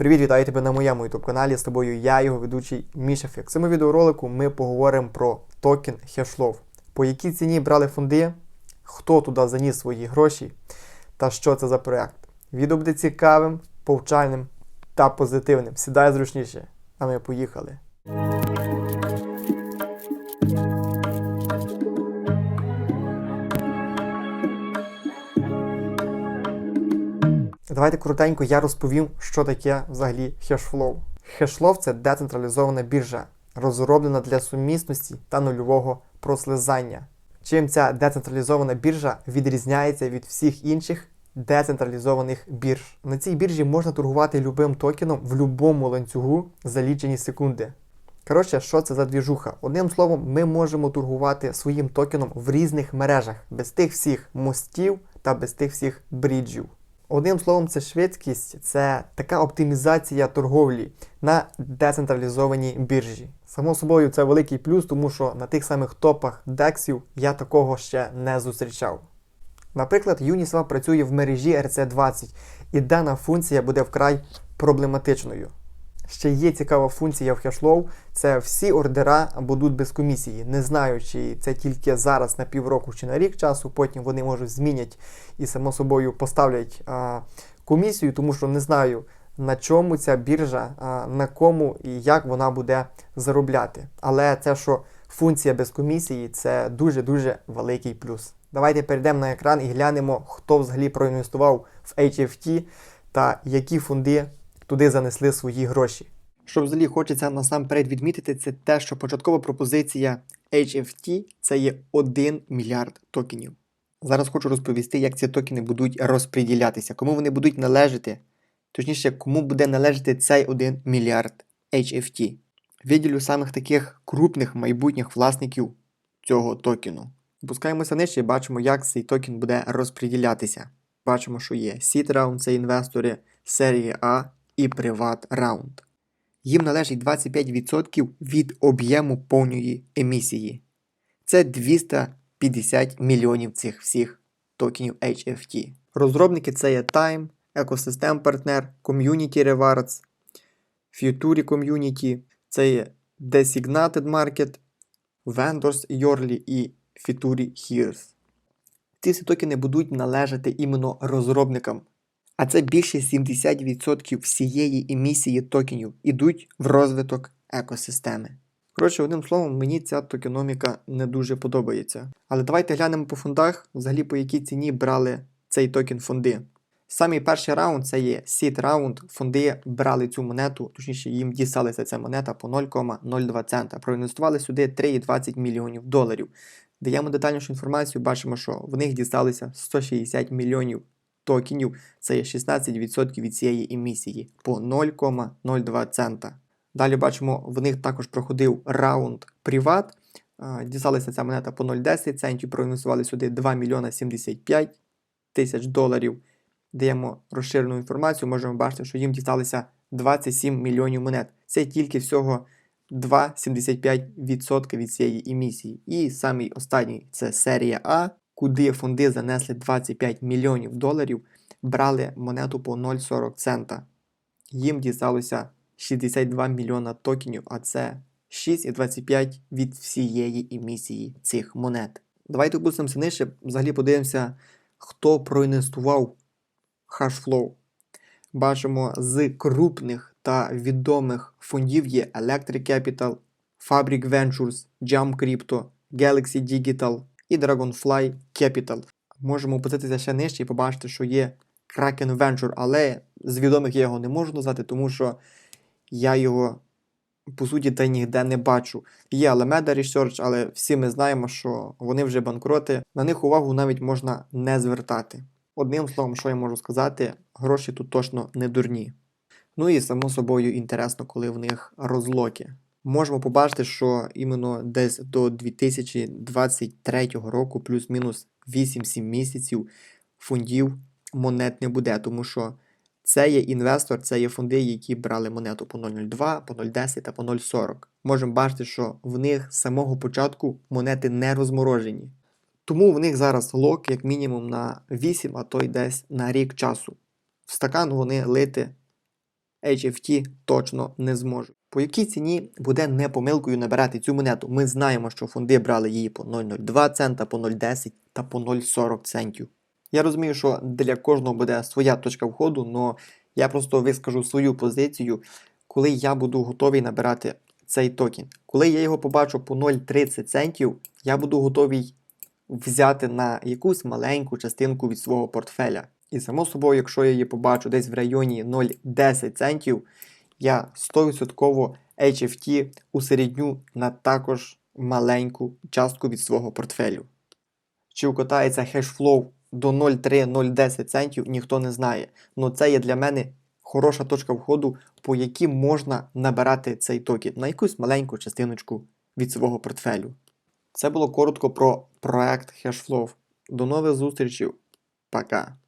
Привіт, вітаю тебе на моєму youtube каналі. З тобою я, його ведучий Міша Фік. В цьому відеоролику ми поговоримо про токен Хешлов. По якій ціні брали фонди, хто туди заніс свої гроші та що це за проект. Відео буде цікавим, повчальним та позитивним. Сідай зручніше, а ми поїхали. Давайте коротенько я розповім, що таке взагалі Hashflow. Hashflow – це децентралізована біржа, розроблена для сумісності та нульового прослизання. Чим ця децентралізована біржа відрізняється від всіх інших децентралізованих бірж. На цій біржі можна торгувати любим токеном в будь-якому ланцюгу за лічені секунди. Коротше, що це за двіжуха? Одним словом, ми можемо торгувати своїм токеном в різних мережах, без тих всіх мостів та без тих всіх бріджів. Одним словом, це швидкість, це така оптимізація торговлі на децентралізованій біржі. Само собою, це великий плюс, тому що на тих самих топах дексів я такого ще не зустрічав. Наприклад, Uniswap працює в мережі RC20, і дана функція буде вкрай проблематичною. Ще є цікава функція в Hashflow, це всі ордера будуть без комісії. Не знаю, чи це тільки зараз на півроку чи на рік часу, потім вони можуть змінять і само собою поставлять а, комісію, тому що не знаю на чому ця біржа, а, на кому і як вона буде заробляти. Але це, що функція без комісії, це дуже-дуже великий плюс. Давайте перейдемо на екран і глянемо, хто взагалі проінвестував в HFT та які фонди туди занесли свої гроші. Що взагалі хочеться насамперед відмітити, це те, що початкова пропозиція HFT це є 1 мільярд токенів. Зараз хочу розповісти, як ці токени будуть розподілятися, кому вони будуть належати, точніше, кому буде належати цей 1 мільярд HFT. Виділю самих таких крупних майбутніх власників цього токену. Опускаємося нижче і бачимо, як цей токен буде розподілятися. Бачимо, що є Seed Round, це інвестори серії А і Приват Раунд. Їм належить 25% від об'єму повної емісії. Це 250 мільйонів цих всіх токенів HFT. Розробники це є Time, Ecosystem Partner, Community Rewards, Future Community, це є Designated Market, Vendors Yearly і Future Heroes. Ці всі токени будуть належати іменно розробникам. А це більше 70% всієї емісії токенів ідуть в розвиток екосистеми. Коротше, одним словом, мені ця токеноміка не дуже подобається. Але давайте глянемо по фондах, взагалі по якій ціні брали цей токен фонди. Самий перший раунд це є Seed раунд. Фонди брали цю монету, точніше, їм дісталася ця монета по 0,02 цента. Проінвестували сюди 3,20 мільйонів доларів. Даємо детальнішу інформацію, бачимо, що в них дісталися 160 мільйонів токенів, це є 16% від цієї емісії по 0,02 цента. Далі бачимо, в них також проходив раунд приват. Дісталася ця монета по 0,10 центів, проінвестували сюди 2 мільйона 75 тисяч доларів. Даємо розширену інформацію, можемо бачити, що їм дісталися 27 мільйонів монет. Це тільки всього 2,75% від цієї емісії. І самий останній це серія А, куди фонди занесли 25 мільйонів доларів, брали монету по 0,40 цента. Їм дісталося 62 мільйона токенів, а це 6,25 від всієї емісії цих монет. Давайте опустимося нижче, взагалі подивимося, хто проінвестував Hashflow. Бачимо, з крупних та відомих фондів є Electric Capital, Fabric Ventures, Jump Crypto, Galaxy Digital і Dragonfly Capital. Можемо опуститися ще нижче і побачити, що є Kraken Venture, але з відомих я його не можу назвати, тому що я його, по суті, та ніде не бачу. Є Alameda Research, але всі ми знаємо, що вони вже банкроти. На них увагу навіть можна не звертати. Одним словом, що я можу сказати, гроші тут точно не дурні. Ну і само собою інтересно, коли в них розлоки. Можемо побачити, що іменно десь до 2023 року, плюс-мінус 8-7 місяців, фондів монет не буде, тому що це є інвестор, це є фонди, які брали монету по 0,02, по 0,10 та по 0,40. Можемо бачити, що в них з самого початку монети не розморожені. Тому в них зараз лок як мінімум на 8, а то й десь на рік часу. В стакан вони лити HFT точно не зможуть. По якій ціні буде не помилкою набирати цю монету? Ми знаємо, що фонди брали її по 0,02 цента, по 0,10 та по 0,40 центів. Я розумію, що для кожного буде своя точка входу, але я просто вискажу свою позицію, коли я буду готовий набирати цей токен. Коли я його побачу по 0,30 центів, я буду готовий взяти на якусь маленьку частинку від свого портфеля. І само собою, якщо я її побачу десь в районі 0,10 центів, я 100% HFT усередню на також маленьку частку від свого портфелю. Чи укатається хешфлоу до 0,3-0,10 центів, ніхто не знає. Но це є для мене хороша точка входу, по якій можна набирати цей токен на якусь маленьку частиночку від свого портфелю. Це було коротко про проект Hashflow. До нових зустрічей. Пока.